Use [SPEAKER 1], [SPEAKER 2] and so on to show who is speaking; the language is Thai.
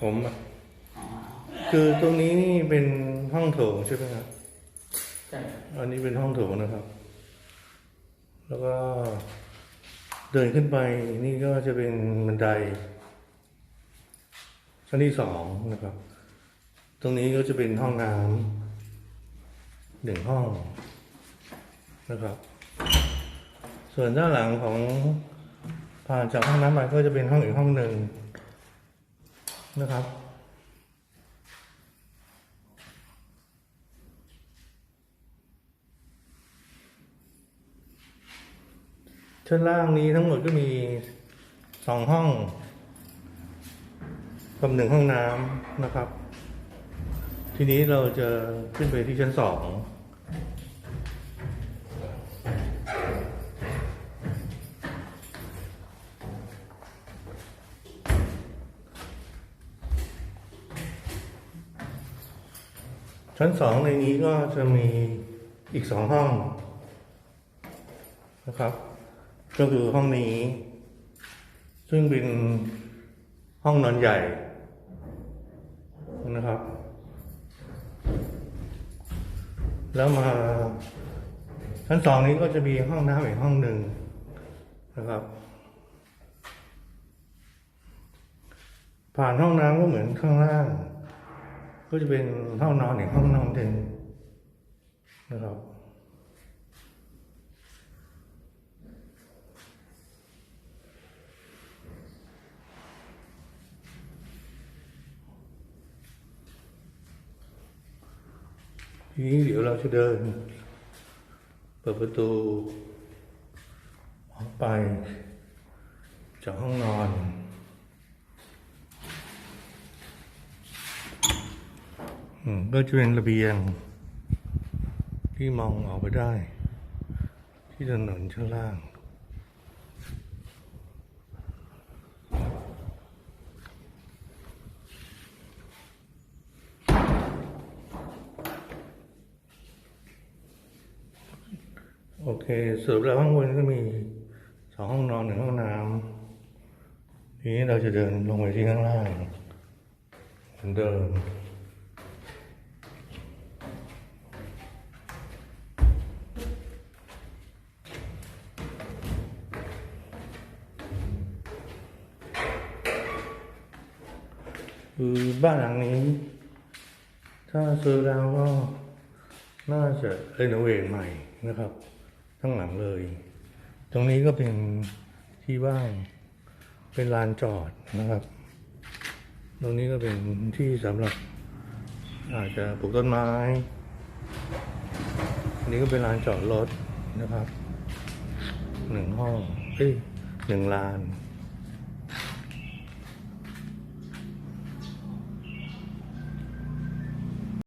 [SPEAKER 1] ผมอะคือตรงนี้นี่เป็นห้องโถงใช่ไหมครับ
[SPEAKER 2] ใช่ครับ
[SPEAKER 1] อันนี้เป็นห้องโถงนะครับ แล้วก็เดินขึ้นไปนี่ก็จะเป็นบันไดชั้นที่สองนะครับ ตรงนี้ก็จะเป็นห้องน้ำหนึ่งห้องนะครับ ส่วนด้านหลังของผ่านจากห้องน้ำไปก็จะเป็นห้องอีกห้องหนึ่ง นะครับ ชั้นล่างนี้ทั้งหมดก็มีสองห้องกับหนึ่งห้องน้ำนะครับ ทีนี้เราจะขึ้นไปที่ชั้นสอง ชั้นสองในนี้ก็จะมีอีกสองห้องนะครับ ก็คือห้องนี้ ซึ่งเป็นห้องนอนใหญ่นะครับ แล้วมาชั้นสองนี้ก็จะมีห้องน้ำอีกห้องหนึ่งนะครับ ผ่านห้องน้ำก็เหมือนข้างล่าง ก็จะเป็นห้องนอนอีกห้องนอนหนึ่งนะครับทีนี้เดี๋ยวเราจะเดิน เปิดประตูออกไปจากห้องนอน อืม ก็จะเป็นระเบียง ที่มองออกไปได้ ที่ถนนข้างล่าง โอเคสรุปแล้วข้างบนก็มีสองห้องนอนหนึ่งห้องน้ำทีนี้เราจะเดินลงไปที่ข้างล่างเหมือนเดิม คือบ้านหลังนี้ ถ้าซื้อแล้วก็น่าจะรีโนเวทใหม่นะครับ ทั้งหลังเลย ตรงนี้ก็เป็นที่ว่างเป็นลานจอดนะครับ ตรงนี้ก็เป็นที่สำหรับ อาจจะปลูกต้นไม้นนี้ก็เป็นลานจอดรถนะครับหนึ่งห้องเอ้ยหนึ่งลาน